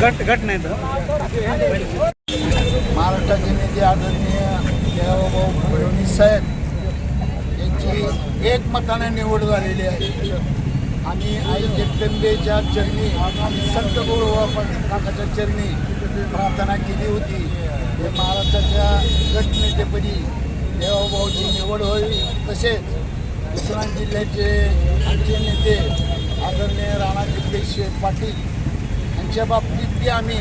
गट गट नाही तर. महाराष्ट्राचे नेते आदरणीय देवाभाऊ फडणवीस साहेब यांची एकमताने निवड झालेली आहे. आणि आई जगदंबेच्या चरणी आणि संत गुरु काकाच्या चरणी प्रार्थना केली होती. हे महाराष्ट्राच्या गटनेतेपदी देवाभाऊची निवड होईल. तसेच उस्मान जिल्ह्याचे आमचे नेते जगदीश पाटील. यांच्या बाबतीत बी आम्ही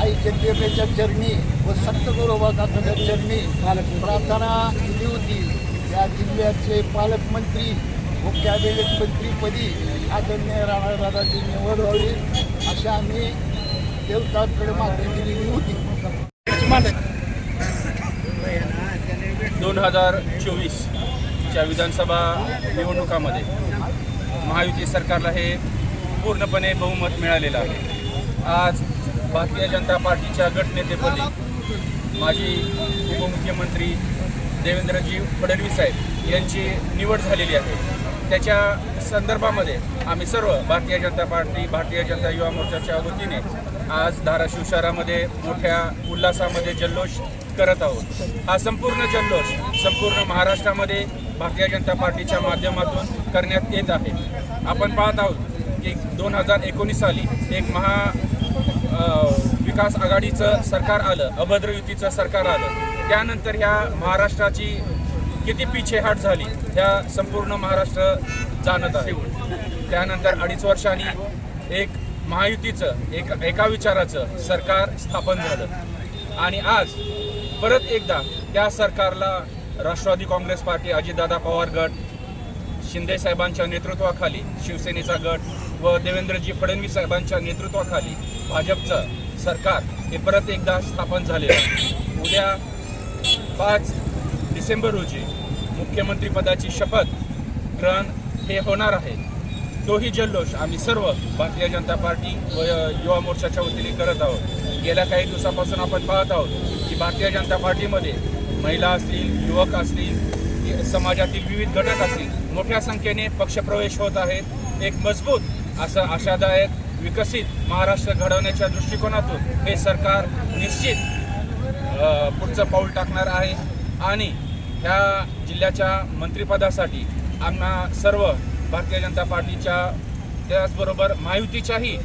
आई जगदेवेच्या चरणी व संत गुरुबा चरणी प्रार्थना केली होती. या जिल्ह्याचे पालकमंत्री व कॅबिनेट मंत्रीपदी आदरणीय राणादादाची निवड व्हावी अशा आम्ही देवताकडे मागणी केलेली होती. दोन हजार चोवीसच्या विधानसभा निवडणुकामध्ये महायुती सरकारला हे पूर्णपणे बहुमत मिळालेलं आहे. आज भारतीय जनता पार्टीच्या गटनेतेपदी माजी उपमुख्यमंत्री देवेंद्रजी फडणवीस साहेब यांची निवड झालेली आहे. त्याच्या संदर्भामध्ये आम्ही सर्व भारतीय जनता पार्टी भारतीय जनता युवा मोर्चाच्या वतीने आज धाराशिव शहरामध्ये मोठ्या उल्हासामध्ये जल्लोष करत आहोत. हा संपूर्ण जल्लोष संपूर्ण महाराष्ट्रामध्ये भारतीय जनता पार्टीच्या माध्यमातून करण्यात येत आहे. आपण पाहत आहोत एक दोन हजार एकोणीस साली एक महा विकास आघाडीचं सरकार आलं अभद्र युतीचं सरकार आलं. त्यानंतर ह्या महाराष्ट्राची किती पिछेहाट झाली ह्या संपूर्ण महाराष्ट्र जाणत आहे. त्यानंतर अडीच वर्षांनी एक महायुतीचं एक एका विचाराचं सरकार स्थापन झालं. आणि आज परत एकदा त्या सरकारला राष्ट्रवादी काँग्रेस पार्टी अजितदादा पवार गट शिंदे साहेबांच्या नेतृत्वाखाली शिवसेनेचा गट व देवेंद्रजी फडणवीस साहेबांच्या नेतृत्वाखाली भाजपचं सरकार हे परत एकदा स्थापन झाले आहे. उद्या पाच डिसेंबर रोजी मुख्यमंत्रीपदाची शपथ ग्रहण हे होणार आहे. तोही जल्लोष आम्ही सर्व भारतीय जनता पार्टी व युवा मोर्चाच्या वतीने करत आहोत. गेल्या काही दिवसापासून आपण पाहत आहोत की भारतीय जनता पार्टीमध्ये महिला असतील युवक असतील समाजातील विविध घटक असतील मोठ्या संख्येने पक्षप्रवेश होत आहेत. एक मजबूत असं आशादायक विकसित महाराष्ट्र घडवण्याच्या दृष्टिकोनातून हे सरकार निश्चित पुढचं पाऊल टाकणार आहे. आणि ह्या जिल्ह्याच्या मंत्रिपदासाठी आम्हा सर्व भारतीय जनता पार्टीच्या त्याचबरोबर महायुतीच्याही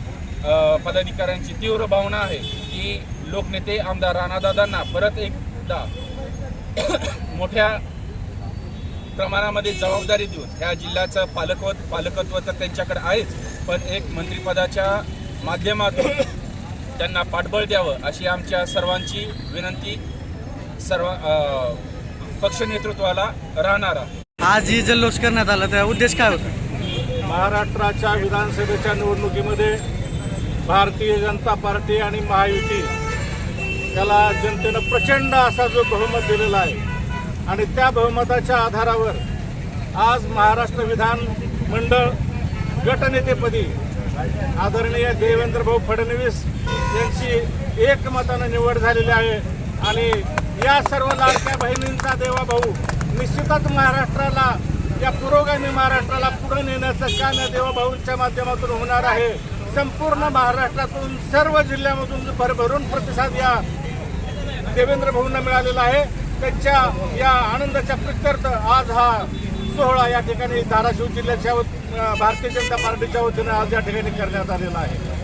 पदाधिकाऱ्यांची तीव्र भावना आहे की लोकनेते आमदार राणादादांना परत एकदा मोठ्या प्रमाणामध्ये जबाबदारी देऊन ह्या जिल्ह्याचं पालकत्व पालकत्व तर त्यांच्याकडे आहेच पण एक मंत्रिपदाच्या माध्यमातून त्यांना पाठबळ द्यावं अशी आमच्या सर्वांची विनंती सर्व पक्ष नेतृत्वाला राहणार आहे आज ही जल्लोष करण्यात आला त्या उद्देश काय होता? महाराष्ट्राच्या विधानसभेच्या निवडणुकीमध्ये भारतीय जनता पार्टी आणि महायुती त्याला जनतेनं प्रचंड असा जो बहुमत दिलेला आहे आणि त्या बहुमताच्या आधारावर आज महाराष्ट्र विधान मंडळ गटनेतेपदी आदरणीय देवेंद्रभाऊ फडणवीस यांची एकमतानं निवड झालेली आहे. आणि या सर्व लाडक्या बहिणींचा देवा भाऊ निश्चितच महाराष्ट्राला या पुरोगामी महाराष्ट्राला पुढे नेण्याचं काम या देवाभाऊंच्या माध्यमातून होणार आहे. संपूर्ण महाराष्ट्रातून सर्व जिल्ह्यामधून भरभरून प्रतिसाद या देवेंद्र भाऊंना मिळालेला आहे. त्यांच्या या आनंदाच्या प्रित्यर्थ आज हा सोहळा या ठिकाणी धाराशिव जिल्ह्याच्या भारतीय जनता पार्टीच्या वतीनं आज या ठिकाणी करण्यात आलेला आहे.